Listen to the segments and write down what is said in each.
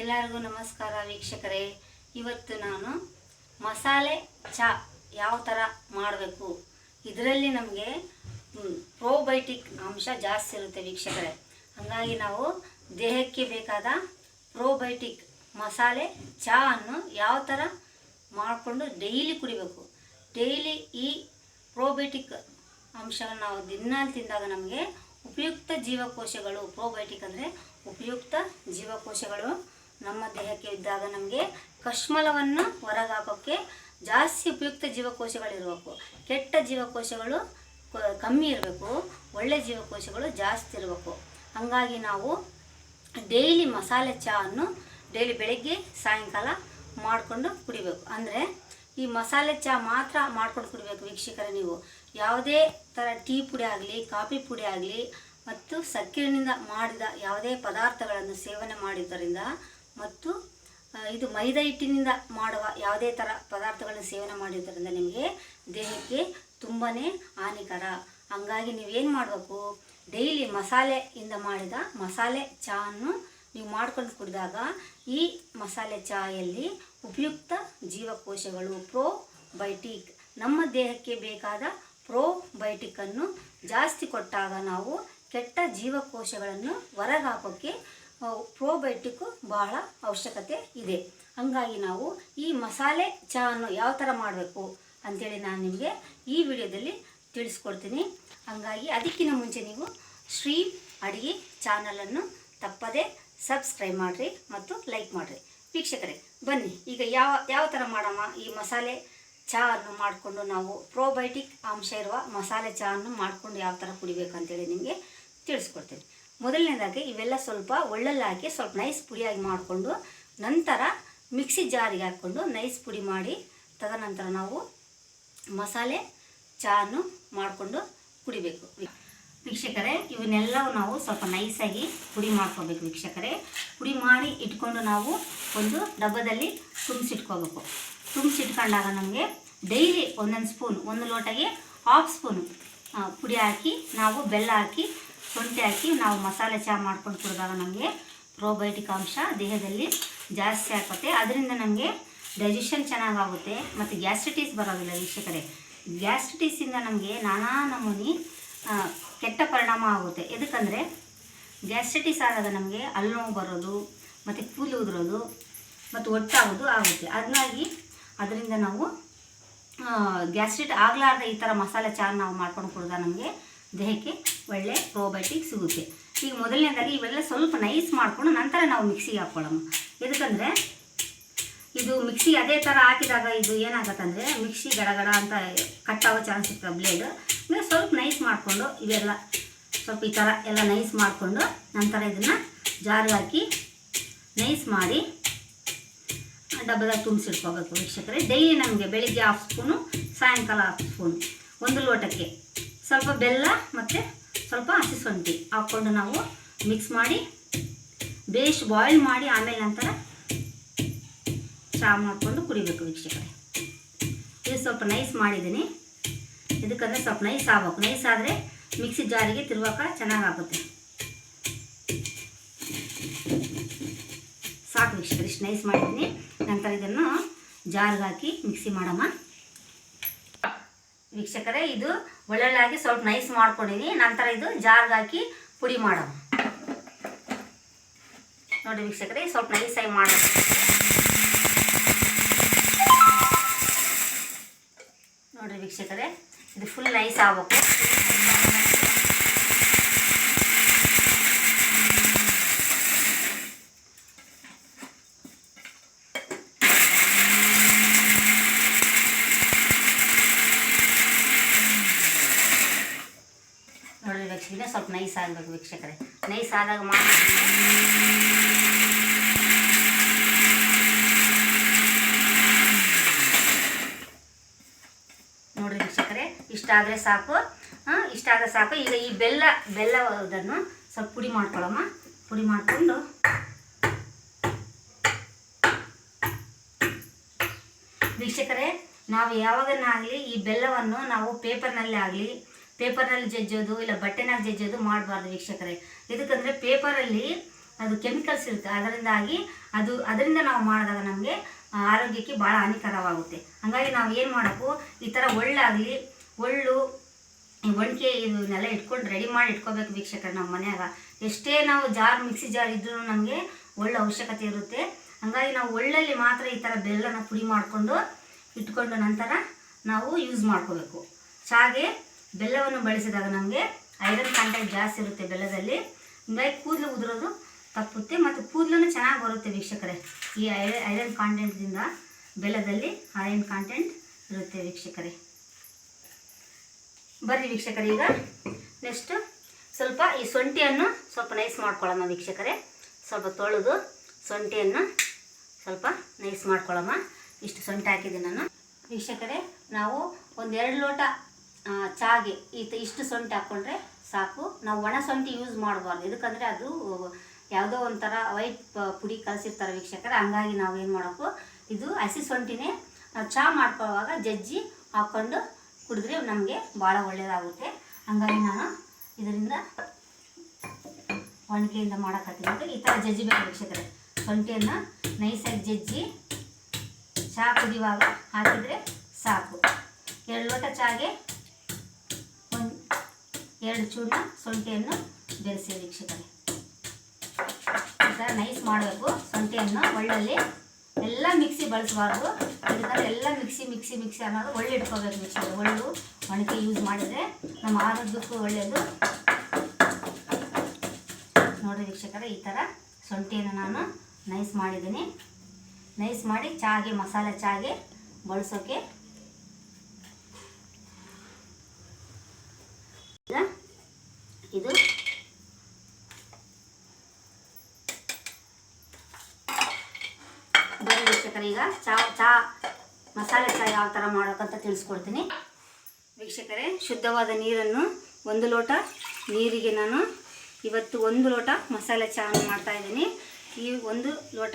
ಎಲ್ಲರಿಗೂ ನಮಸ್ಕಾರ ವೀಕ್ಷಕರೇ. ಇವತ್ತು ನಾನು ಮಸಾಲೆ ಚಾ ಯಾವ ಥರ ಮಾಡಬೇಕು? ಇದರಲ್ಲಿ ನಮಗೆ ಪ್ರೋಬಯೋಟಿಕ್ ಅಂಶ ಜಾಸ್ತಿ ಇರುತ್ತೆ ವೀಕ್ಷಕರೇ. ಹಾಗಾಗಿ ನಾವು ದೇಹಕ್ಕೆ ಬೇಕಾದ ಪ್ರೋಬಯೋಟಿಕ್ ಮಸಾಲೆ ಚಹಾವನ್ನು ಯಾವ ಥರ ಮಾಡಿಕೊಂಡು ಡೈಲಿ ಕುಡಿಬೇಕು? ಡೈಲಿ ಈ ಪ್ರೋಬಯೋಟಿಕ್ ಅಂಶವನ್ನು ನಾವು ದಿನಾಲು ತಿಂದಾಗ ನಮಗೆ ಉಪಯುಕ್ತ ಜೀವಕೋಶಗಳು ಪ್ರೋಬಯೋಟಿಕ್ ಅಂದರೆ ಉಪಯುಕ್ತ ಜೀವಕೋಶಗಳು ನಮ್ಮ ದೇಹಕ್ಕೆ ಇದ್ದಾಗ ನಮಗೆ ಕಶ್ಮಲವನ್ನು ಹೊರಗಾಕೋಕ್ಕೆ ಜಾಸ್ತಿ ಉಪಯುಕ್ತ ಜೀವಕೋಶಗಳಿರಬೇಕು. ಕೆಟ್ಟ ಜೀವಕೋಶಗಳು ಕಮ್ಮಿ ಇರಬೇಕು. ಒಳ್ಳೆ ಜೀವಕೋಶಗಳು ಜಾಸ್ತಿ ಇರಬೇಕು. ಹಾಗಾಗಿ ನಾವು ಡೈಲಿ ಮಸಾಲೆ ಚಹಾವನ್ನು ಡೈಲಿ ಬೆಳಗ್ಗೆ, ಸಾಯಂಕಾಲ ಮಾಡಿಕೊಂಡು ಕುಡಿಬೇಕು. ಅಂದರೆ ಈ ಮಸಾಲೆ ಚಹಾ ಮಾತ್ರ ಮಾಡ್ಕೊಂಡು ಕುಡಿಬೇಕು ವೀಕ್ಷಕರೇ ನೀವು. ಯಾವುದೇ ಥರ ಟೀ ಪುಡಿ ಆಗಲಿ, ಕಾಫಿ ಪುಡಿ ಆಗಲಿ, ಮತ್ತು ಸಕ್ಕರೆನಿಂದ ಮಾಡಿದ ಯಾವುದೇ ಪದಾರ್ಥಗಳನ್ನು ಸೇವನೆ ಮಾಡಿದ್ದರಿಂದ ಮತ್ತು ಇದು ಮೈದಾ ಹಿಟ್ಟಿನಿಂದ ಮಾಡುವ ಯಾವುದೇ ಥರ ಪದಾರ್ಥಗಳನ್ನು ಸೇವನೆ ಮಾಡಿದ್ದರಿಂದ ನಿಮಗೆ ದೇಹಕ್ಕೆ ತುಂಬಾ ಹಾನಿಕರ. ಹಂಗಾಗಿ ನೀವೇನು ಮಾಡಬೇಕು, ಡೈಲಿ ಮಸಾಲೆಯಿಂದ ಮಾಡಿದ ಮಸಾಲೆ ಚಹನ್ನು ನೀವು ಮಾಡ್ಕೊಂಡು ಕುಡಿದಾಗ ಈ ಮಸಾಲೆ ಚಹಾಯಲ್ಲಿ ಉಪಯುಕ್ತ ಜೀವಕೋಶಗಳು ಪ್ರೋಬಯೋಟಿಕ್, ನಮ್ಮ ದೇಹಕ್ಕೆ ಬೇಕಾದ ಪ್ರೋಬಯೋಟಿಕ್ಕನ್ನು ಜಾಸ್ತಿ ಕೊಟ್ಟಾಗ ನಾವು ಕೆಟ್ಟ ಜೀವಕೋಶಗಳನ್ನು ಹೊರಗೆ ಹಾಕೋಕ್ಕೆ ಪ್ರೋಬಯೋಟಿಕ್ಕು ಬಹಳ ಅವಶ್ಯಕತೆ ಇದೆ. ಹಾಗಾಗಿ ನಾವು ಈ ಮಸಾಲೆ ಚಹಾವನ್ನು ಯಾವ ಥರ ಮಾಡಬೇಕು ಅಂಥೇಳಿ ನಾನು ನಿಮಗೆ ಈ ವಿಡಿಯೋದಲ್ಲಿ ತಿಳಿಸ್ಕೊಡ್ತೀನಿ. ಹಾಗಾಗಿ ಅದಕ್ಕಿಂತ ಮುಂಚೆ ನೀವು ಶ್ರೀ ಅಡುಗೆ ಚಾನಲನ್ನು ತಪ್ಪದೇ ಸಬ್ಸ್ಕ್ರೈಬ್ ಮಾಡಿರಿ ಮತ್ತು ಲೈಕ್ ಮಾಡಿರಿ. ವೀಕ್ಷಕರೇ, ಬನ್ನಿ. ಈಗ ಯಾವ ಯಾವ ಥರ ಮಾಡೋಣ? ಈ ಮಸಾಲೆ ಚಹಾವನ್ನು ಮಾಡಿಕೊಂಡು ನಾವು ಪ್ರೋಬಯೋಟಿಕ್ ಅಂಶ ಇರುವ ಮಸಾಲೆ ಚಹಾವನ್ನು ಮಾಡಿಕೊಂಡು ಯಾವ ಥರ ಕುಡಿಬೇಕು ಅಂತೇಳಿ ನಿಮಗೆ ತಿಳಿಸ್ಕೊಡ್ತೀನಿ. ಮೊದಲನೇದಾಗಿ ಇವೆಲ್ಲ ಸ್ವಲ್ಪ ಒಳ್ಳಲ್ಲಾಕಿ ಸ್ವಲ್ಪ ನೈಸ್ ಪುಡಿಯಾಗಿ ಮಾಡಿಕೊಂಡು ನಂತರ ಮಿಕ್ಸಿ ಜಾರಿಗೆ ಹಾಕ್ಕೊಂಡು ನೈಸ್ ಪುಡಿ ಮಾಡಿ ತದನಂತರ ನಾವು ಮಸಾಲೆ ಚಹಾನು ಮಾಡಿಕೊಂಡು ಕುಡಿಬೇಕು. ವೀಕ್ಷಕರೇ, ಇವನ್ನೆಲ್ಲವೂ ನಾವು ಸ್ವಲ್ಪ ನೈಸಾಗಿ ಪುಡಿ ಮಾಡ್ಕೋಬೇಕು ವೀಕ್ಷಕರೇ. ಪುಡಿ ಮಾಡಿ ಇಟ್ಕೊಂಡು ನಾವು ಒಂದು ಡಬ್ಬದಲ್ಲಿ ತುಂಬಿಸಿಟ್ಕೋಬೇಕು. ತುಂಬಿಸಿಟ್ಕೊಂಡಾಗ ನಮಗೆ ಡೈಲಿ ಒಂದೊಂದು ಸ್ಪೂನ್, ಒಂದು ಲೋಟಗೆ ಹಾಫ್ ಸ್ಪೂನು ಪುಡಿ ಹಾಕಿ, ನಾವು ಬೆಲ್ಲ ಹಾಕಿ ಶುಂಠಿ ಹಾಕಿ ನಾವು ಮಸಾಲೆ ಚಹಾ ಮಾಡ್ಕೊಂಡು ಕುಡಿದಾಗ ನಮಗೆ ಪ್ರೋಬಯೋಟಿಕ್ ಅಂಶ ದೇಹದಲ್ಲಿ ಜಾಸ್ತಿ ಆಗುತ್ತೆ. ಅದರಿಂದ ನಮಗೆ ಡೈಜೆಷನ್ ಚೆನ್ನಾಗಾಗುತ್ತೆ ಮತ್ತು ಗ್ಯಾಸ್ಟ್ರಿಟಿಸ್ ಬರೋದಿಲ್ಲ ವೀಕ್ಷಕರೇ. ಗ್ಯಾಸ್ಟ್ರಿಟಿಸಿಂದ ನಮಗೆ ನಾನಾ ನಮೂನಿ ಕೆಟ್ಟ ಪರಿಣಾಮ ಆಗುತ್ತೆ. ಎದಕ್ಕಂದರೆ ಗ್ಯಾಸ್ಟ್ರಿಟಿಸ್ ಆದಾಗ ನಮಗೆ ನೋವು ಬರೋದು, ಮತ್ತು ಕೂಲಿ ಉದುರೋದು, ಮತ್ತು ಒಟ್ಟಾಗೋದು ಆಗುತ್ತೆ. ಅದನ್ನಾಗಿ ಅದರಿಂದ ನಾವು ಗ್ಯಾಸ್ಟ್ರಿಟ್ ಆಗಲಾರ್ದ ಈ ಥರ ಮಸಾಲೆ ಚಹಾ ನಾವು ಮಾಡ್ಕೊಂಡು ಕುಡಿದ ನಮಗೆ ದೇಹಕ್ಕೆ ಒಳ್ಳೆ ಪ್ರೋಬಯೋಟಿಕ್ ಸಿಗುತ್ತೆ. ಈಗ ಮೊದಲನೇದಾಗಿ ಇವೆಲ್ಲ ಸ್ವಲ್ಪ ನೈಸ್ ಮಾಡಿಕೊಂಡು ನಂತರ ನಾವು ಮಿಕ್ಸಿಗೆ ಹಾಕ್ಕೊಳ್ಳೋಣ. ಎದಕ್ಕಂದರೆ ಇದು ಮಿಕ್ಸಿ ಅದೇ ಥರ ಹಾಕಿದಾಗ ಇದು ಏನಾಗತ್ತಂದರೆ ಮಿಕ್ಸಿ ಗಡಗಡ ಅಂತ ಕಟ್ಟಾಗೋ ಚಾನ್ಸ್ ಇರ್ತದೆ ಬ್ಲೇಡ್ ಅಂದರೆ ಸ್ವಲ್ಪ ನೈಸ್ ಮಾಡಿಕೊಂಡು ಇವೆಲ್ಲ ಸ್ವಲ್ಪ ಈ ಥರ ಎಲ್ಲ ನೈಸ್ ಮಾಡಿಕೊಂಡು ನಂತರ ಇದನ್ನು ಜಾರಿಗೆ ಹಾಕಿ ನೈಸ್ ಮಾಡಿ ಡಬ್ಬದಾಗ ತುಂಬಿಸಿಟ್ಕೋಬೇಕು ವೀಕ್ಷಕರೇ. ಡೈಲಿ ನಮಗೆ ಬೆಳಿಗ್ಗೆ ಹಾಫ್ ಸ್ಪೂನು ಸಾಯಂಕಾಲ ಹಾಫ್ ಸ್ಪೂನು ಒಂದು ಲೋಟಕ್ಕೆ. ಸ್ವಲ್ಪ ಬೆಲ್ಲ ಮತ್ತು ಸ್ವಲ್ಪ ಹಸಿ ಶುಂಠಿ ಹಾಕ್ಕೊಂಡು ನಾವು ಮಿಕ್ಸ್ ಮಾಡಿ ಬೇಸ್ ಬಾಯ್ಲ್ ಮಾಡಿ ಆಮೇಲೆ ನಂತರ ಚಹಾ ಮಾಡಿಕೊಂಡು ಕುಡಿಬೇಕು ವೀಕ್ಷಕರೇ. ಇದು ಸ್ವಲ್ಪ ನೈಸ್ ಮಾಡಿದ್ದೀನಿ. ಇದಕ್ಕಂದರೆ ಸ್ವಲ್ಪ ನೈಸ್ ಆಗ್ಬೇಕು. ನೈಸ್ ಆದರೆ ಮಿಕ್ಸಿ ಜಾರಿಗೆ ತಿರುವಾಕ ಚೆನ್ನಾಗಾಗುತ್ತೆ ಸಾಕು ವೀಕ್ಷಕರು, ಇಷ್ಟು ನೈಸ್ ಮಾಡಿದ್ದೀನಿ. ನಂತರ ಇದನ್ನು ಜಾರಿಗೆ ಹಾಕಿ ಮಿಕ್ಸಿ ಮಾಡಮ್ಮ ವೀಕ್ಷಕರೇ, ಇದು ಒಳ್ಳೊಳ್ಳಾಗಿ ಸ್ವಲ್ಪ ನೈಸ್ ಮಾಡ್ಕೊಂಡಿನಿ ನಂತರ ಇದು ಜಾರ್ಗೆ ಹಾಕಿ ಪುಡಿ ಮಾಡೋಣ. ನೋಡಿ ವೀಕ್ಷಕರೇ, ಸ್ವಲ್ಪ ನೈಸಾಗಿ ಮಾಡಬೇಕು ನೋಡಿರಿ ವೀಕ್ಷಕರೇ, ಇದು ಫುಲ್ ನೈಸ್ ಆಗ್ಬೇಕು ನೋಡಿರಿ ವೀಕ್ಷಕರೇ ಸ್ವಲ್ಪ ನೈಸ್ ಆಗಬೇಕು ವೀಕ್ಷಕರೇ ನೈಸ್ ಆದಾಗ ಮಾಡಿ ನೋಡ್ರಿ ಇಷ್ಟ ಇಷ್ಟಾದರೆ ಸಾಕು. ಇಷ್ಟ ಇಷ್ಟಾದರೆ ಸಾಕು. ಈಗ ಈ ಬೆಲ್ಲ ಬೆಲ್ಲವನ್ನು ಸ್ವಲ್ಪ ಪುಡಿ ಮಾಡ್ಕೊಳ್ಳಮ್ಮ ಪುಡಿ ಮಾಡಿಕೊಂಡು ವೀಕ್ಷಕರೇ ನಾವು ಯಾವಾಗನ್ನಾಗಲಿ ಈ ಬೆಲ್ಲವನ್ನು ನಾವು ಪೇಪರ್ನಲ್ಲಿ ಆಗಲಿ ಪೇಪರ್ನಲ್ಲಿ ಜಜ್ಜೋದು ಇಲ್ಲ ಬಟ್ಟೆನಾಗ ಜಜ್ಜೋದು ಮಾಡಬಾರ್ದು ವೀಕ್ಷಕರೇ. ಇದಕ್ಕಂದರೆ ಪೇಪರಲ್ಲಿ ಅದು ಕೆಮಿಕಲ್ಸ್ ಇರುತ್ತೆ. ಅದರಿಂದಾಗಿ ಅದು, ಅದರಿಂದ ನಾವು ಮಾಡಿದಾಗ ನಮಗೆ ಆರೋಗ್ಯಕ್ಕೆ ಭಾಳ ಹಾನಿಕರವಾಗುತ್ತೆ. ಹಾಗಾಗಿ ನಾವು ಏನು ಮಾಡಬೇಕು? ಈ ಥರ ಒಳ್ಳಾಗಲಿ, ಒಳ್ಳು ಒಣಕೆ ಇದನ್ನೆಲ್ಲ ಇಟ್ಕೊಂಡು ರೆಡಿ ಮಾಡಿ ಇಟ್ಕೋಬೇಕು ವೀಕ್ಷಕರು ನಮ್ಮ ಮನೆಯಾಗ. ಎಷ್ಟೇ ನಾವು ಜಾರ್, ಮಿಕ್ಸಿ ಜಾರ್ ಇದ್ರೂ ನಮಗೆ ಒಳ್ಳೆ ಅವಶ್ಯಕತೆ ಇರುತ್ತೆ. ಹಾಗಾಗಿ ನಾವು ಒಳ್ಳಲ್ಲಿ ಮಾತ್ರ ಈ ಥರ ಬೆಲ್ಲನ ಪುಡಿ ಮಾಡಿಕೊಂಡು ಇಟ್ಕೊಂಡು ನಂತರ ನಾವು ಯೂಸ್ ಮಾಡ್ಕೋಬೇಕು. ಚಾಗೆ ಬೆಲ್ಲವನ್ನು ಬಳಸಿದಾಗ ನಮಗೆ ಐರನ್ ಕಂಟೆಂಟ್ ಜಾಸ್ತಿ ಇರುತ್ತೆ ಬೆಲ್ಲದಲ್ಲಿ. ಹಂಗಾಗಿ ಕೂದಲು ಉದುರೋದು ತಪ್ಪುತ್ತೆ ಮತ್ತು ಕೂದಲು ಚೆನ್ನಾಗಿ ಬರುತ್ತೆ ವೀಕ್ಷಕರೇ. ಈ ಐರನ್ ಕಾಂಟೆಂಟ್ದಿಂದ ಬೆಲ್ಲದಲ್ಲಿ ಐರನ್ ಕಾಂಟೆಂಟ್ ಇರುತ್ತೆ ವೀಕ್ಷಕರೇ. ಬರ್ರಿ ವೀಕ್ಷಕರೇ ಈಗ. ನೆಕ್ಸ್ಟ್ ಸ್ವಲ್ಪ ಈ ಸೊಂಟಿಯನ್ನು ಸ್ವಲ್ಪ ನೈಸ್ ಮಾಡ್ಕೊಳ್ಳೋಣ ವೀಕ್ಷಕರೇ. ಸ್ವಲ್ಪ ತೊಳೆದು ಸೊಂಟಿಯನ್ನು ಸ್ವಲ್ಪ ನೈಸ್ ಮಾಡ್ಕೊಳ್ಳೋಣ. ಇಷ್ಟು ಸೊಂಟ ಹಾಕಿದ್ದೀನಿ ನಾನು. ವೀಕ್ಷಕರೇ, ನಾವು ಒಂದೆರಡು ಲೋಟ ಚಾಗೆ ಈ ತ- ಇಷ್ಟು ಸೊಂಟಿ ಹಾಕ್ಕೊಂಡ್ರೆ ಸಾಕು. ನಾವು ಒಣ ಸೊಂಟಿ ಯೂಸ್ ಮಾಡಬಾರ್ದು. ಇದಕ್ಕಂದರೆ ಅದು ಯಾವುದೋ ಒಂಥರ ವೈಟ್ ಪುಡಿ ಕಲಸಿರ್ತಾರೆ ವೀಕ್ಷಕರ. ಹಂಗಾಗಿ ನಾವು ಏನು ಮಾಡೋಕ್ಕೂ ಇದು ಹಸಿ ಸೊಂಟಿನೇ ನಾವು ಚಹಾ ಮಾಡ್ಕೊಳ್ಳುವಾಗ ಜಜ್ಜಿ ಹಾಕ್ಕೊಂಡು ಕುಡಿದ್ರೆ ನಮಗೆ ಭಾಳ ಒಳ್ಳೆಯದಾಗುತ್ತೆ ಹಂಗಾಗಿ ನಾನು ಇದರಿಂದ ಒಣಕೆಯಿಂದ ಮಾಡೋಕತ್ತೀನಿ. ಈ ಥರ ಜಜ್ಜಿಬೇಕು ವೀಕ್ಷಕರೇ. ಸೊಂಟಿಯನ್ನು ನೈಸಾಗಿ ಜಜ್ಜಿ ಚಹಾ ಕುದಿಯುವಾಗ ಹಾಕಿದರೆ ಸಾಕು. ಎರಡು ಲೋಟ ಚಹಾಗೆ ಎರಡು ಚೂರ್ಣ ಶುಂಠಿಯನ್ನು ಬೆರೆಸಿ ವೀಕ್ಷಕರೇ. ಈ ಥರ ನೈಸ್ ಮಾಡಬೇಕು. ಶುಂಠಿಯನ್ನು ಒಳ್ಳಲ್ಲಿ ಎಲ್ಲ ಮಿಕ್ಸಿ ಬಳಸಬಾರ್ದು. ಯಾಕಂದರೆ ಎಲ್ಲ ಮಿಕ್ಸಿ ಮಿಕ್ಸಿ ಮಿಕ್ಸಿ ಅನ್ನೋದು ಒಳ್ಳೆ ಇಟ್ಕೋಬೇಕು ಮಿಕ್ಸಿ ಒಳ್ಳು ಒಣಕೆ ಯೂಸ್ ಮಾಡಿದರೆ ನಮ್ಮ ಆರೋಗ್ಯಕ್ಕೂ ಒಳ್ಳೆಯದು ನೋಡಿ ವೀಕ್ಷಕರೇ, ಈ ಥರ ಶುಂಠಿಯನ್ನು ನಾನು ನೈಸ್ ಮಾಡಿದ್ದೀನಿ. ನೈಸ್ ಮಾಡಿ ಚಹಾಗೆ, ಮಸಾಲೆ ಚಹಾಗೆ ಬಳಸೋಕೆ ಈಗ ಇದು. ಬರೀ ವೀಕ್ಷಕರೇ, ಈಗ ಚಾ ಚಾ, ಮಸಾಲೆ ಚಾ ಯಾವ ಥರ ಮಾಡೋಕ್ಕಂತ ತಿಳಿಸ್ಕೊಡ್ತೀನಿ. ವೀಕ್ಷಕರೇ, ಶುದ್ಧವಾದ ನೀರನ್ನು ಒಂದು ಲೋಟ ನೀರಿಗೆ ನಾನು ಇವತ್ತು ಒಂದು ಲೋಟ ಮಸಾಲೆ ಚಹಾವನ್ನು ಮಾಡ್ತಾ ಇದ್ದೀನಿ. ಈ ಒಂದು ಲೋಟ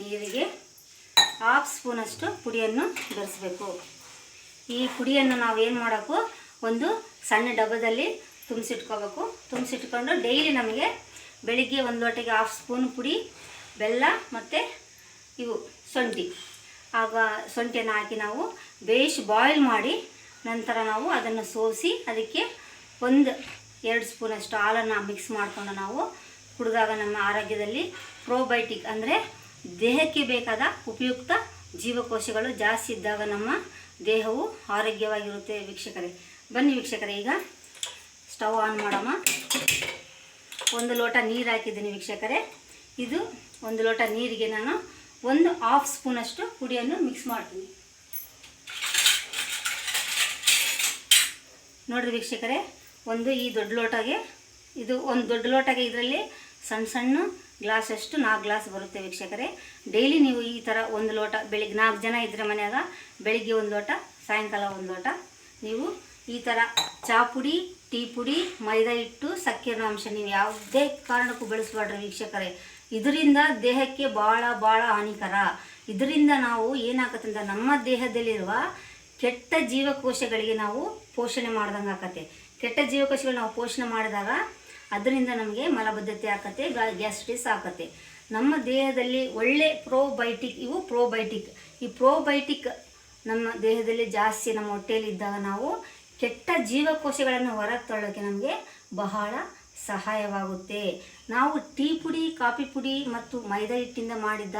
ನೀರಿಗೆ ಹಾಫ್ ಸ್ಪೂನಷ್ಟು ಪುಡಿಯನ್ನು ಬೆರೆಸಬೇಕು. ಈ ಪುಡಿಯನ್ನು ನಾವು ಏನು ಮಾಡೋಕ್ಕೂ ಒಂದು ಸಣ್ಣ ಡಬ್ಬದಲ್ಲಿ ತುಂಬಿಸಿಟ್ಕೋಬೇಕು. ತುಂಬಿಸಿಟ್ಕೊಂಡು ಡೈಲಿ ನಮಗೆ ಬೆಳಿಗ್ಗೆ ಒಂದು ಲೋಟಿಗೆ ಹಾಫ್ ಸ್ಪೂನ್ ಪುಡಿ, ಬೆಲ್ಲ ಮತ್ತು ಇವು ಶುಂಠಿ. ಆಗ ಶುಂಠಿಯನ್ನು ಹಾಕಿ ನಾವು ಬೇಯಿಸಿ ಬಾಯ್ಲ್ ಮಾಡಿ ನಂತರ ನಾವು ಅದನ್ನು ಸೋಸಿ ಅದಕ್ಕೆ ಒಂದು ಎರಡು ಸ್ಪೂನಷ್ಟು ಹಾಲನ್ನು ಮಿಕ್ಸ್ ಮಾಡಿಕೊಂಡು ನಾವು ಕುಡಿದಾಗ ನಮ್ಮ ಆರೋಗ್ಯದಲ್ಲಿ ಪ್ರೋಬಯೋಟಿಕ್ ಅಂದರೆ ದೇಹಕ್ಕೆ ಬೇಕಾದ ಉಪಯುಕ್ತ ಜೀವಕೋಶಗಳು ಜಾಸ್ತಿ ಇದ್ದಾಗ ನಮ್ಮ ದೇಹವು ಆರೋಗ್ಯವಾಗಿರುತ್ತೆ ವೀಕ್ಷಕರೇ. ಬನ್ನಿ ವೀಕ್ಷಕರೇ, ಈಗ ಸ್ಟವ್ ಆನ್ ಮಾಡೋಣ. ಒಂದು ಲೋಟ ನೀರು ಹಾಕಿದ್ದೀನಿ ವೀಕ್ಷಕರೇ. ಇದು ಒಂದು ಲೋಟ ನೀರಿಗೆ ನಾನು ಒಂದು ಹಾಫ್ ಸ್ಪೂನಷ್ಟು ಪುಡಿಯನ್ನು ಮಿಕ್ಸ್ ಮಾಡ್ತೀನಿ. ನೋಡಿರಿ ವೀಕ್ಷಕರೇ, ಒಂದು ಈ ದೊಡ್ಡ ಲೋಟಗೆ, ಇದು ಒಂದು ದೊಡ್ಡ ಲೋಟಗೆ ಇದರಲ್ಲಿ ಸಣ್ಣ ಸಣ್ಣ ಗ್ಲಾಸ್ ಅಷ್ಟು ನಾಲ್ಕು ಗ್ಲಾಸ್ ಬರುತ್ತೆ ವೀಕ್ಷಕರೇ. ಡೈಲಿ ನೀವು ಈ ಥರ ಒಂದು ಲೋಟ, ಬೆಳಿಗ್ಗೆ ನಾಲ್ಕು ಜನ ಇದ್ದರೆ ಮನೆಯಾಗ ಬೆಳಿಗ್ಗೆ ಒಂದು ಲೋಟ, ಸಾಯಂಕಾಲ ಒಂದು ಲೋಟ ನೀವು ಈ ಥರ ಚಹಾ ಪುಡಿ, ಟೀ ಪುಡಿ, ಮೈದಾ ಹಿಟ್ಟು ಸಕ್ಕರೆನ ಅಂಶ. ನೀವು ಯಾವುದೇ ಕಾರಣಕ್ಕೂ ಬೆಳೆಸ್ಬೇಡ್ರಿ ವೀಕ್ಷಕರೇ. ಇದರಿಂದ ದೇಹಕ್ಕೆ ಭಾಳ ಭಾಳ ಹಾನಿಕರ. ಇದರಿಂದ ನಾವು ಏನಾಗತ್ತೆ ಅಂತ ನಮ್ಮ ದೇಹದಲ್ಲಿರುವ ಕೆಟ್ಟ ಜೀವಕೋಶಗಳಿಗೆ ನಾವು ಪೋಷಣೆ ಮಾಡ್ದಂಗೆ ಆಕತ್ತೆ. ಕೆಟ್ಟ ಜೀವಕೋಶಗಳು ನಾವು ಪೋಷಣೆ ಮಾಡಿದಾಗ ಅದರಿಂದ ನಮಗೆ ಮಲಬದ್ಧತೆ ಆಕತ್ತೆ ಗ್ಯಾಸ್ಟ್ರಿಸ್ ಆಕತ್ತೆ. ನಮ್ಮ ದೇಹದಲ್ಲಿ ಒಳ್ಳೆ ಪ್ರೋಬಯೋಟಿಕ್, ಇವು ಪ್ರೋಬಯೋಟಿಕ್. ಈ ಪ್ರೋಬಯೋಟಿಕ್ ನಮ್ಮ ದೇಹದಲ್ಲಿ ಜಾಸ್ತಿ ನಮ್ಮ ಹೊಟ್ಟೆಯಲ್ಲಿ ಇದ್ದಾಗ ನಾವು ಕೆಟ್ಟ ಜೀವಕೋಶಗಳನ್ನು ಹೊರತೊಳ್ಳೋಕ್ಕೆ ನಮಗೆ ಬಹಳ ಸಹಾಯವಾಗುತ್ತೆ. ನಾವು ಟೀ ಪುಡಿ, ಕಾಫಿ ಪುಡಿ ಮತ್ತು ಮೈದಾ ಹಿಟ್ಟಿಂದ ಮಾಡಿದ್ದ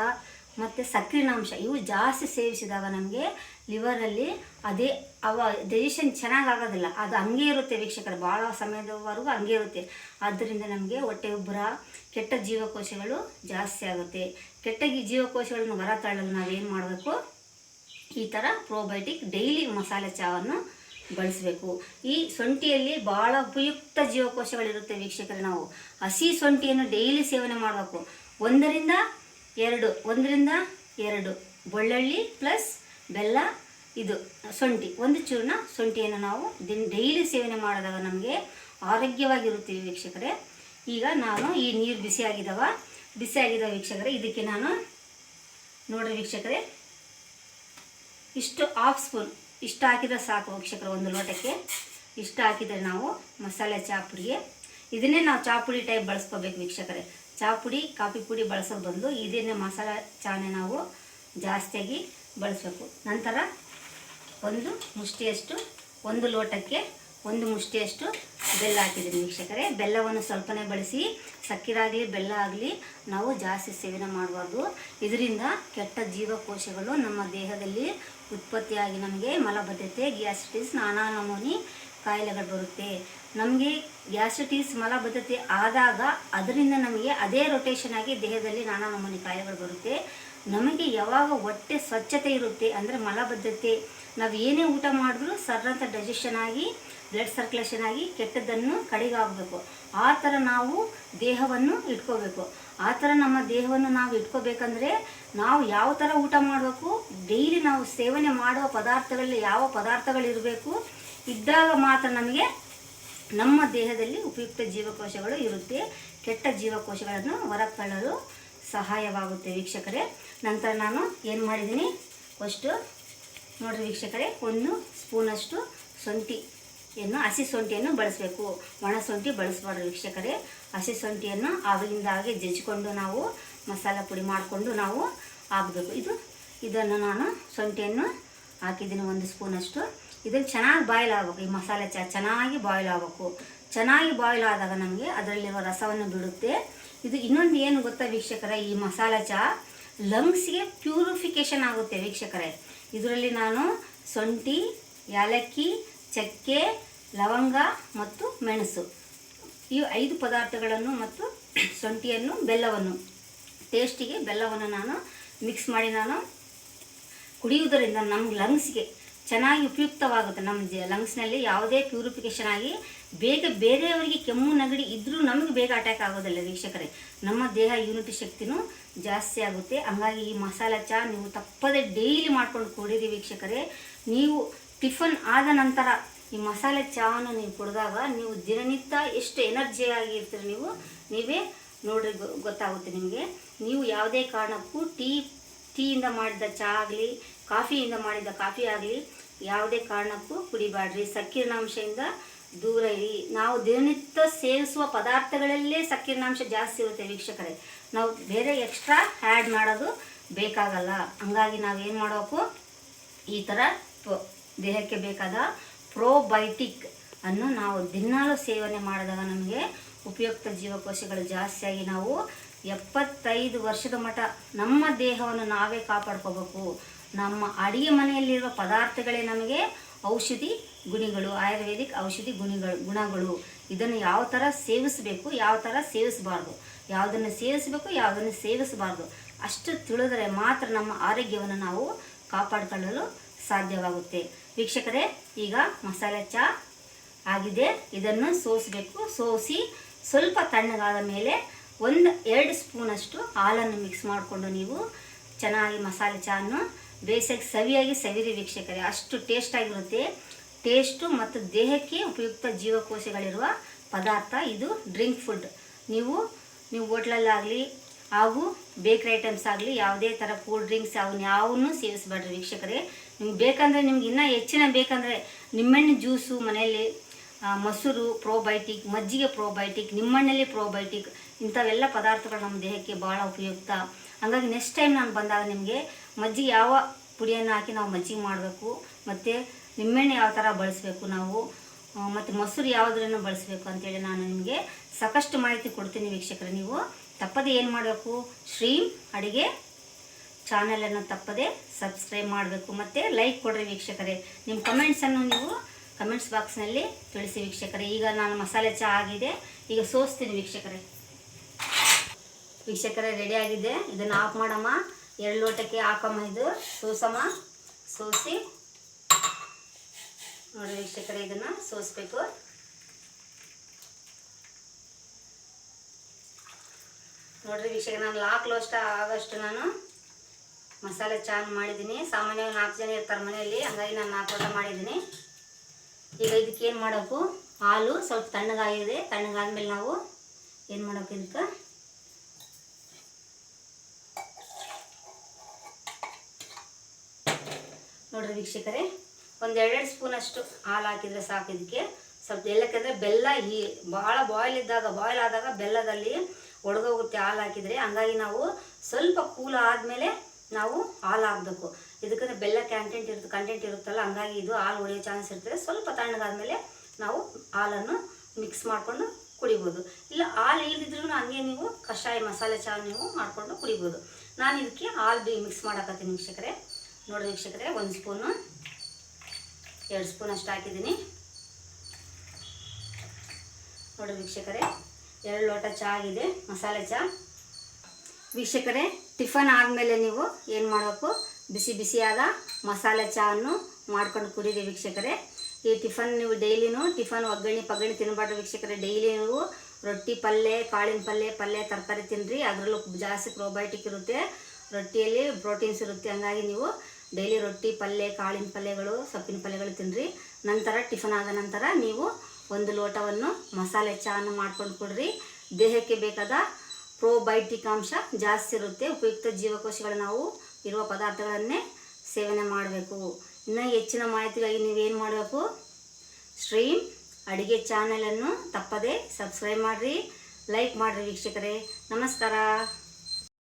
ಮತ್ತು ಸಕ್ಕರಿನಾಂಶ ಇವು ಜಾಸ್ತಿ ಸೇವಿಸಿದಾಗ ನಮಗೆ ಲಿವರಲ್ಲಿ ಅದೇ ಅವ ಡೈಜೆಷನ್ ಚೆನ್ನಾಗಿ ಆಗೋದಿಲ್ಲ ಅದು ಹಂಗೆ ಇರುತ್ತೆ ವೀಕ್ಷಕರು, ಭಾಳ ಸಮಯದವರೆಗೂ ಹಂಗೆ ಇರುತ್ತೆ. ಆದ್ದರಿಂದ ನಮಗೆ ಹೊಟ್ಟೆ ಉಬ್ಬರ, ಕೆಟ್ಟ ಜೀವಕೋಶಗಳು ಜಾಸ್ತಿ ಆಗುತ್ತೆ. ಕೆಟ್ಟ ಜೀವಕೋಶಗಳನ್ನು ಹೊರ ತಳ್ಳಲು ನಾವೇನು ಮಾಡಬೇಕು? ಈ ಥರ ಪ್ರೋಬಯೋಟಿಕ್ ಡೈಲಿ ಮಸಾಲೆ ಚಹಾವನ್ನು ಬಳಸಬೇಕು. ಈ ಶುಂಠಿಯಲ್ಲಿ ಭಾಳ ಉಪಯುಕ್ತ ಜೀವಕೋಶಗಳಿರುತ್ತೆ ವೀಕ್ಷಕರೇ ನಾವು. ಹಸಿ ಶುಂಠಿಯನ್ನು ಡೈಲಿ ಸೇವನೆ ಮಾಡಬೇಕು. ಒಂದರಿಂದ ಎರಡು ಒಂದರಿಂದ ಎರಡು, ಬೆಳ್ಳುಳ್ಳಿ ಪ್ಲಸ್ ಬೆಲ್ಲ, ಇದು ಶುಂಠಿ ಒಂದು ಚೂರ್ಣ ಶುಂಠಿಯನ್ನು ನಾವು ದಿನ, ಡೈಲಿ ಸೇವನೆ ಮಾಡಿದಾಗ ನಮಗೆ ಆರೋಗ್ಯವಾಗಿರುತ್ತೀವಿ ವೀಕ್ಷಕರೇ. ಈಗ ನಾನು ಈ ನೀರು ಬಿಸಿ ಆಗಿದ್ದಾವ ಬಿಸಿ ಆಗಿದ್ದಾವೆ ವೀಕ್ಷಕರೇ, ಇದಕ್ಕೆ ನಾನು ನೋಡ್ರಿ ವೀಕ್ಷಕರೇ, ಇಷ್ಟು ಹಾಫ್ ಸ್ಪೂನ್ ಇಷ್ಟು ಹಾಕಿದ್ರೆ ಸಾಕು ವೀಕ್ಷಕರು ಒಂದು ಲೋಟಕ್ಕೆ. ಇಷ್ಟು ಹಾಕಿದರೆ ನಾವು ಮಸಾಲೆ ಚಹಾ ಪುಡಿಗೆ ಇದನ್ನೇ ನಾವು ಚಹಾ ಪುಡಿ ಟೈಪ್ ಬಳಸ್ಕೋಬೇಕು ವೀಕ್ಷಕರೇ. ಚಾಪುಡಿ, ಕಾಫಿ ಪುಡಿ ಬಳಸೋದು ಬದಲು ಇದನ್ನೇ ಮಸಾಲೆ ಚಹಾನೇ ನಾವು ಜಾಸ್ತಿಯಾಗಿ ಬಳಸಬೇಕು. ನಂತರ ಒಂದು ಮುಷ್ಟಿಯಷ್ಟು, ಒಂದು ಲೋಟಕ್ಕೆ ಒಂದು ಮುಷ್ಟಿಯಷ್ಟು ಬೆಲ್ಲ ಹಾಕಿದ್ದೀನಿ ವೀಕ್ಷಕರೇ. ಬೆಲ್ಲವನ್ನು ಸ್ವಲ್ಪನೇ ಬಳಸಿ, ಸಕ್ಕರೆ ಬೆಲ್ಲ ಆಗಲಿ ನಾವು ಜಾಸ್ತಿ ಸೇವನೆ ಮಾಡಬಾರ್ದು. ಇದರಿಂದ ಕೆಟ್ಟ ಜೀವಕೋಶಗಳು ನಮ್ಮ ದೇಹದಲ್ಲಿ ಉತ್ಪತ್ತಿಯಾಗಿ ನಮಗೆ ಮಲಬದ್ಧತೆ, ಗ್ಯಾಸ್ಟ್ರಿಟಿಸ್, ನಾನಾ ನಮೂನಿ ಕಾಯಿಲೆಗಳು ಬರುತ್ತೆ. ನಮಗೆ ಗ್ಯಾಸ್ಟ್ರಿಟಿಸ್ ಮಲಬದ್ಧತೆ ಆದಾಗ ಅದರಿಂದ ನಮಗೆ ಅದೇ ರೊಟೇಷನ್ ಆಗಿ ದೇಹದಲ್ಲಿ ನಾನಾ ನಮೂನಿ ಕಾಯಿಲೆಗಳು ಬರುತ್ತೆ. ನಮಗೆ ಯಾವಾಗ ಹೊಟ್ಟೆ ಸ್ವಚ್ಛತೆ ಇರುತ್ತೆ ಅಂದರೆ ಮಲಬದ್ಧತೆ. ನಾವು ಏನೇ ಊಟ ಮಾಡಿದ್ರೂ ಸರ್ರಂತ ಡೈಜೆಷನ್ ಆಗಿ ಬ್ಲಡ್ ಸರ್ಕ್ಯುಲೇಷನ್ ಆಗಿ ಕೆಟ್ಟದ್ದನ್ನು ಕಡಿಗಾಗಬೇಕು ಆ ಥರ ನಾವು ದೇಹವನ್ನು ಇಟ್ಕೋಬೇಕು. ಆ ಥರ ನಮ್ಮ ದೇಹವನ್ನು ನಾವು ಇಟ್ಕೋಬೇಕಂದ್ರೆ ನಾವು ಯಾವ ಥರ ಊಟ ಮಾಡಬೇಕು? ಡೈಲಿ ನಾವು ಸೇವನೆ ಮಾಡುವ ಪದಾರ್ಥಗಳಲ್ಲಿ ಯಾವ ಪದಾರ್ಥಗಳಿರಬೇಕು? ಇದ್ದಾಗ ಮಾತ್ರ ನಮಗೆ ನಮ್ಮ ದೇಹದಲ್ಲಿ ಉಪಯುಕ್ತ ಜೀವಕೋಶಗಳು ಇರುತ್ತೆ. ಕೆಟ್ಟ ಜೀವಕೋಶಗಳನ್ನು ಹೊರತಳ್ಳಲು ಸಹಾಯವಾಗುತ್ತೆ ವೀಕ್ಷಕರೇ. ನಂತರ ನಾನು ಏನು ಮಾಡಿದ್ದೀನಿ? ಫಸ್ಟು ನೋಡಿರಿ ವೀಕ್ಷಕರೇ, ಒಂದು ಸ್ಪೂನಷ್ಟು ಶುಂಠಿಯನ್ನು ಹಸಿ ಶುಂಠಿಯನ್ನು ಬಳಸಬೇಕು. ಒಣ ಶುಂಠಿ ಬಳಸಬಾರ್ದು ವೀಕ್ಷಕರೇ. ಹಸಿ ಶುಂಠಿಯನ್ನು ಆಗಿಂದಾಗೆ ಜಜ್ಜಿಕೊಂಡು ನಾವು ಮಸಾಲ ಪುಡಿ ಮಾಡಿಕೊಂಡು ನಾವು ಹಾಕಬೇಕು. ಇದು, ಇದನ್ನು ನಾನು ಶುಂಠಿಯನ್ನು ಹಾಕಿದ್ದೀನಿ ಒಂದು ಸ್ಪೂನಷ್ಟು. ಇದನ್ನು ಚೆನ್ನಾಗಿ ಬಾಯ್ಲ್ ಆಗಬೇಕು. ಈ ಮಸಾಲೆ ಚಹಾ ಚೆನ್ನಾಗಿ ಬಾಯ್ಲ್ ಆಗಬೇಕು. ಚೆನ್ನಾಗಿ ಬಾಯ್ಲ್ ಆದಾಗ ನಮಗೆ ಅದರಲ್ಲಿರುವ ರಸವನ್ನು ಬಿಡುತ್ತೆ. ಇದು ಇನ್ನೊಂದು ಏನು ಗೊತ್ತಾ ವೀಕ್ಷಕರೇ? ಈ ಮಸಾಲೆ ಚಹಾ ಲಂಗ್ಸ್ಗೆ ಪ್ಯೂರಿಫಿಕೇಷನ್ ಆಗುತ್ತೆ ವೀಕ್ಷಕರೇ. ಇದರಲ್ಲಿ ನಾನು ಶುಂಠಿ ಯಾಲಕ್ಕಿ ಚಕ್ಕೆ ಲವಂಗ ಮತ್ತು ಮೆಣಸು. ಈ ಐದು ಪದಾರ್ಥಗಳನ್ನು ಮತ್ತು ಶುಂಠಿಯನ್ನು, ಬೆಲ್ಲವನ್ನು. ಟೇಸ್ಟಿಗೆ ಬೆಲ್ಲವನ್ನು ನಾನು ಮಿಕ್ಸ್ ಮಾಡಿ ನಾನು ಕುಡಿಯುವುದರಿಂದ ನಮ್ಮ ಲಂಗ್ಸ್ಗೆ ಚೆನ್ನಾಗಿ ಉಪಯುಕ್ತವಾಗುತ್ತೆ. ನಮ್ಮ ಲಂಗ್ಸ್ನಲ್ಲಿ ಯಾವುದೇ ಪ್ಯೂರಿಫಿಕೇಷನ್ ಆಗಿ ಬೇಗ ಬೇರೆಯವರಿಗೆ ಕೆಮ್ಮು, ನೆಗಡಿ ಇದ್ದರೂ ನಮಗೆ ಬೇಗ ಅಟ್ಯಾಕ್ ಆಗೋದಿಲ್ಲ ವೀಕ್ಷಕರೇ. ನಮ್ಮ ದೇಹ ಯೂನಿಟಿ ಶಕ್ತಿನೂ ಜಾಸ್ತಿ ಆಗುತ್ತೆ. ಹಂಗಾಗಿ ಈ ಮಸಾಲೆ ಚಹಾ ನೀವು ತಪ್ಪದೆ ಡೈಲಿ ಮಾಡ್ಕೊಂಡು ಕುಡೀರಿ ವೀಕ್ಷಕರೇ. ನೀವು ಟಿಫನ್ ಆದ ನಂತರ ಈ ಮಸಾಲೆ ಚಹಾನ ನೀವು ಕುಡಿದಾಗ ನೀವು ದಿನನಿತ್ಯ ಎಷ್ಟು ಎನರ್ಜಿ ಆಗಿರ್ತೀರಿ ನೀವು, ನೀವೇ ನೋಡ್ರಿ ಗೊತ್ತಾಗುತ್ತೆ ನಿಮಗೆ. ನೀವು ಯಾವುದೇ ಕಾರಣಕ್ಕೂ ಟೀ, ಟೀಯಿಂದ ಮಾಡಿದ ಚಹಾ ಆಗಲಿ, ಕಾಫಿಯಿಂದ ಮಾಡಿದ ಕಾಫಿ ಆಗಲಿ, ಯಾವುದೇ ಕಾರಣಕ್ಕೂ ಕುಡಿಬಾಡ್ರಿ ಸಕ್ಕಿರಣಾಂಶದಿಂದ ದೂರ ಇರಿ. ನಾವು ದಿನನಿತ್ಯ ಸೇವಿಸುವ ಪದಾರ್ಥಗಳಲ್ಲೇ ಸಕ್ಕಿರಣಾಂಶ ಜಾಸ್ತಿ ಇರುತ್ತೆ ವೀಕ್ಷಕರೇ. ನಾವು ಬೇರೆ ಎಕ್ಸ್ಟ್ರಾ ಆ್ಯಡ್ ಮಾಡೋದು ಬೇಕಾಗಲ್ಲ. ಹಂಗಾಗಿ ನಾವೇನು ಮಾಡಬೇಕು? ಈ ಥರ ದೇಹಕ್ಕೆ ಬೇಕಾದ ಪ್ರೋಬಯೋಟಿಕ್ ಅನ್ನು ನಾವು ದಿನಾಲು ಸೇವನೆ ಮಾಡಿದಾಗ ನಮಗೆ ಉಪಯುಕ್ತ ಜೀವಕೋಶಗಳು ಜಾಸ್ತಿಯಾಗಿ ನಾವು ಎಪ್ಪತ್ತೈದು ವರ್ಷದ ಮಟ್ಟ ನಮ್ಮ ದೇಹವನ್ನು ನಾವೇ ಕಾಪಾಡ್ಕೋಬೇಕು. ನಮ್ಮ ಅಡಿಗೆ ಮನೆಯಲ್ಲಿರುವ ಪದಾರ್ಥಗಳೇ ನಮಗೆ ಔಷಧಿ ಗುಣಿಗಳು, ಆಯುರ್ವೇದಿಕ್ ಔಷಧಿ ಗುಣಿಗಳು, ಗುಣಗಳು. ಇದನ್ನು ಯಾವ ಥರ ಸೇವಿಸಬೇಕು, ಯಾವ ಥರ ಸೇವಿಸಬಾರ್ದು? ಯಾವುದನ್ನು ಸೇವಿಸಬೇಕು, ಯಾವುದನ್ನು ಸೇವಿಸಬಾರ್ದು? ಅಷ್ಟು ತಿಳಿದರೆ ಮಾತ್ರ ನಮ್ಮ ಆರೋಗ್ಯವನ್ನು ನಾವು ಕಾಪಾಡಿಕೊಳ್ಳಲು ಸಾಧ್ಯವಾಗುತ್ತೆ. ವೀಕ್ಷಕರೇ, ಈಗ ಮಸಾಲೆ ಚಹಾ ಆಗಿದೆ. ಇದನ್ನು ಸೋಸಬೇಕು. ಸೋಸಿ ಸ್ವಲ್ಪ ತಣ್ಣಗಾದ ಮೇಲೆ ಒಂದು ಎರಡು ಸ್ಪೂನಷ್ಟು ಹಾಲನ್ನು ಮಿಕ್ಸ್ ಮಾಡಿಕೊಂಡು ನೀವು ಚೆನ್ನಾಗಿ ಮಸಾಲೆ ಚಹಾವನ್ನು ಬೇಸಾಗಿ ಸವಿಯಾಗಿ ಸವಿರಿ ವೀಕ್ಷಕರೇ. ಅಷ್ಟು ಟೇಸ್ಟಾಗಿರುತ್ತೆ ಟೇಸ್ಟು ಮತ್ತು ದೇಹಕ್ಕೆ ಉಪಯುಕ್ತ ಜೀವಕೋಶಗಳಿರುವ ಪದಾರ್ಥ ಇದು ಡ್ರಿಂಕ್ ಫುಡ್ ನೀವು ನೀವು ಹೋಟ್ಲಲ್ಲಾಗಲಿ ಹಾಗೂ ಬೇಕ್ರಿ ಐಟಮ್ಸ್ ಆಗಲಿ ಯಾವುದೇ ಥರ ಕೂಲ್ ಡ್ರಿಂಕ್ಸ್ ಅವನ್ನ ಯಾವನ್ನೂ ಸೇವಿಸಬೇಡ್ರಿ ವೀಕ್ಷಕರೇ. ನಿಮ್ಗೆ ಬೇಕಂದರೆ ನಿಮ್ಗೆ ಇನ್ನೂ ಹೆಚ್ಚಿನ ಬೇಕಂದರೆ ನಿಮ್ಮೆಣ್ಣೆ ಜ್ಯೂಸು ಮನೆಯಲ್ಲಿ ಮೊಸರು ಪ್ರೋಬಯೋಟಿಕ್ ಮಜ್ಜಿಗೆ ಪ್ರೋಬಯೋಟಿಕ್ ನಿಮ್ಮಣ್ಣಲ್ಲಿ ಪ್ರೋಬಯೋಟಿಕ್ ಇಂಥವೆಲ್ಲ ಪದಾರ್ಥಗಳು ನಮ್ಮ ದೇಹಕ್ಕೆ ಭಾಳ ಉಪಯುಕ್ತ. ಹಾಗಾಗಿ ನೆಕ್ಸ್ಟ್ ಟೈಮ್ ನಾನು ಬಂದಾಗ ನಿಮಗೆ ಮಜ್ಜಿಗೆ ಯಾವ ಪುಡಿಯನ್ನು ಹಾಕಿ ನಾವು ಮಜ್ಜಿಗೆ ಮಾಡಬೇಕು, ಮತ್ತು ನಿಮ್ಮೆಣ್ಣೆ ಯಾವ ಥರ ಬಳಸಬೇಕು ನಾವು ಮತ್ತು ಮೊಸರು ಯಾವುದನ್ನು ಬಳಸಬೇಕು ಅಂತೇಳಿ ನಾನು ನಿಮಗೆ ಸಾಕಷ್ಟು ಮಾಹಿತಿ ಕೊಡ್ತೀನಿ ವೀಕ್ಷಕರೇ. ನೀವು ತಪ್ಪದೆ ಏನು ಮಾಡಬೇಕು? ಶ್ರೀಮ್ ಅಡುಗೆ ಚಾನಲನ್ನು ತಪ್ಪದೆ ಸಬ್ಸ್ಕ್ರೈಬ್ ಮಾಡಬೇಕು. ಮತ್ತು ಲೈಕ್ ಕೊಡ್ರಿ ವೀಕ್ಷಕರೇ. ನಿಮ್ಮ ಕಮೆಂಟ್ಸನ್ನು ನೀವು ಕಮೆಂಟ್ಸ್ ಬಾಕ್ಸ್ನಲ್ಲಿ ತಿಳಿಸಿ ವೀಕ್ಷಕರೇ. ಈಗ ನಾನು ಮಸಾಲೆ ಚಹಾ ಆಗಿದೆ. ಈಗ ಸೋಸ್ತೀನಿ ವೀಕ್ಷಕರೇ. ವೀಕ್ಷಕರೇ ರೆಡಿ ಆಗಿದೆ. ಇದನ್ನು ಆಫ್ ಮಾಡಮ್ಮ. ಎರಡು ಲೋಟಕ್ಕೆ ಹಾಕಮ್ಮ ಇದು. ಸೋಸಮ್ಮ. ಸೋಸಿ. ನೋಡಿ ವೀಕ್ಷಕರೇ, ಇದನ್ನು ಸೋಸಬೇಕು. ನೋಡಿರಿ ವೀಕ್ಷಕ ನಾನು ಲಾಕ್ ಲೋಸ್ಟ್ ಆಗೋಷ್ಟು ನಾನು ಮಸಾಲೆ ಚಾನ್ ಮಾಡಿದ್ದೀನಿ. ಸಾಮಾನ್ಯವಾಗಿ ನಾಲ್ಕು ಜನ ಇರ್ತಾರೆ ಮನೆಯಲ್ಲಿ, ಹಂಗಾಗಿ ನಾನು ನಾಲ್ಕು ಲೋಟ ಮಾಡಿದ್ದೀನಿ. ಈಗ ಇದಕ್ಕೆ ಏನು ಮಾಡಬೇಕು ಹಾಲು, ಸ್ವಲ್ಪ ತಣ್ಣಗಾಗಿದೆ. ತಣ್ಣಗಾದ್ಮೇಲೆ ನಾವು ಏನು ಮಾಡಬೇಕು ಇದಕ್ಕೆ? ನೋಡ್ರಿ ವೀಕ್ಷಕರೇ ಎರಡೆರಡು ಸ್ಪೂನಷ್ಟು ಹಾಲು ಹಾಕಿದರೆ ಸಾಕು ಇದಕ್ಕೆ. ಸ್ವಲ್ಪ ಎಲ್ಲಕ್ಕೆಂದರೆ ಬೆಲ್ಲ ಈ ಭಾಳ ಬಾಯ್ಲ್ ಇದ್ದಾಗ ಬಾಯ್ಲ್ ಆದಾಗ ಬೆಲ್ಲದಲ್ಲಿ ಒಡಗೋಗುತ್ತೆ ಹಾಲು ಹಾಕಿದರೆ. ಹಂಗಾಗಿ ನಾವು ಸ್ವಲ್ಪ ಕೂಲ್ ಆದಮೇಲೆ ನಾವು ಹಾಲು ಹಾಕಬೇಕು. ಇದಕ್ಕೆ ಬೆಲ್ಲ ಕ್ಯಾಂಟೆಂಟ್ ಇರುತ್ತೆ ಕಂಟೆಂಟ್ ಇರುತ್ತಲ್ಲ, ಹಂಗಾಗಿ ಇದು ಹಾಲು ಹೊಡೆಯೋ ಚಾನ್ಸ್ ಇರ್ತದೆ. ಸ್ವಲ್ಪ ತಣ್ಣಗಾದ್ಮೇಲೆ ನಾವು ಹಾಲನ್ನು ಮಿಕ್ಸ್ ಮಾಡಿಕೊಂಡು ಕುಡಿಬೋದು. ಇಲ್ಲ, ಹಾಲು ಇಲ್ಲದಿದ್ರೂ ಹಂಗೆ ನೀವು ಕಷಾಯ ಮಸಾಲೆ ಚಹಾ ನೀವು ಮಾಡಿಕೊಂಡು ಕುಡಿಬೋದು. ನಾನು ಇದಕ್ಕೆ ಹಾಲು ಬಿ ಮಿಕ್ಸ್ ಮಾಡಕತ್ತೀನಿ ವೀಕ್ಷಕರೇ. ನೋಡಿ ವೀಕ್ಷಕರೇ, ಒಂದು ಸ್ಪೂನು ಎರಡು ಸ್ಪೂನ್ ಅಷ್ಟು ಹಾಕಿದ್ದೀನಿ. ನೋಡಿ ವೀಕ್ಷಕರೇ, ಎರಡು ಲೋಟ ಚಹಾ ಆಗಿದೆ, ಮಸಾಲೆ ಚಹಾ ವೀಕ್ಷಕರೇ ಟಿಫನ್ ಆದಮೇಲೆ ನೀವು ಏನು ಮಾಡಬೇಕು? ಬಿಸಿ ಬಿಸಿಯಾದ ಮಸಾಲೆ ಚಹಾವನ್ನು ಮಾಡ್ಕೊಂಡು ಕುಡೀರಿ ವೀಕ್ಷಕರೇ. ಈ ಟಿಫನ್ ನೀವು ಡೈಲಿನೂ ಟಿಫನ್ ಒಗ್ಗರಣೆ ಪಗ್ಗರಣೆ ತಿನ್ನಬಾರ್ದು ವೀಕ್ಷಕರೇ. ಡೈಲಿ ನೀವು ರೊಟ್ಟಿ ಪಲ್ಯ ಕಾಳಿನ ಪಲ್ಯ ಪಲ್ಯ, ತರಕಾರಿ ತಿನ್ನಿರಿ ಅದರಲ್ಲೂ ಜಾಸ್ತಿ ಪ್ರೋಬಯೋಟಿಕ್ ಇರುತ್ತೆ. ರೊಟ್ಟಿಯಲ್ಲಿ ಪ್ರೋಟೀನ್ಸ್ ಇರುತ್ತೆ. ಹಂಗಾಗಿ ನೀವು ಡೈಲಿ ರೊಟ್ಟಿ ಪಲ್ಯ ಕಾಳಿನ ಪಲ್ಯಗಳು, ಸೊಪ್ಪಿನ ಪಲ್ಯಗಳು ತಿನ್ನಿರಿ ನಂತರ ಟಿಫನ್ ಆದ ನಂತರ ನೀವು ಒಂದು ಲೋಟವನ್ನು ಮಸಾಲೆ ಚಹಾನ ಮಾಡ್ಕೊಂಡು ಕೊಡ್ರಿ. ದೇಹಕ್ಕೆ ಬೇಕಾದ ಪ್ರೋಬಯೋಟಿಕ್ ಅಂಶ ಜಾಸ್ತಿ ಇರುತ್ತೆ, ಉಪಯುಕ್ತ ಜೀವಕೋಶಗಳ ನಾವು ಇರುವ ಪದಾರ್ಥಗಳನ್ನೇ ಸೇವನೆ ಮಾಡಬೇಕು. ಇನ್ನು ಹೆಚ್ಚಿನ ಮಾಹಿತಿಗಾಗಿ ನೀವೇನು ಮಾಡಬೇಕು? ಸ್ಟ್ರೀಮ್, ಅಡುಗೆ ಚಾನಲನ್ನು ತಪ್ಪದೇ ಸಬ್ಸ್ಕ್ರೈಬ್ ಮಾಡಿರಿ, ಲೈಕ್ ಮಾಡಿರಿ ವೀಕ್ಷಕರೇ. ನಮಸ್ಕಾರ.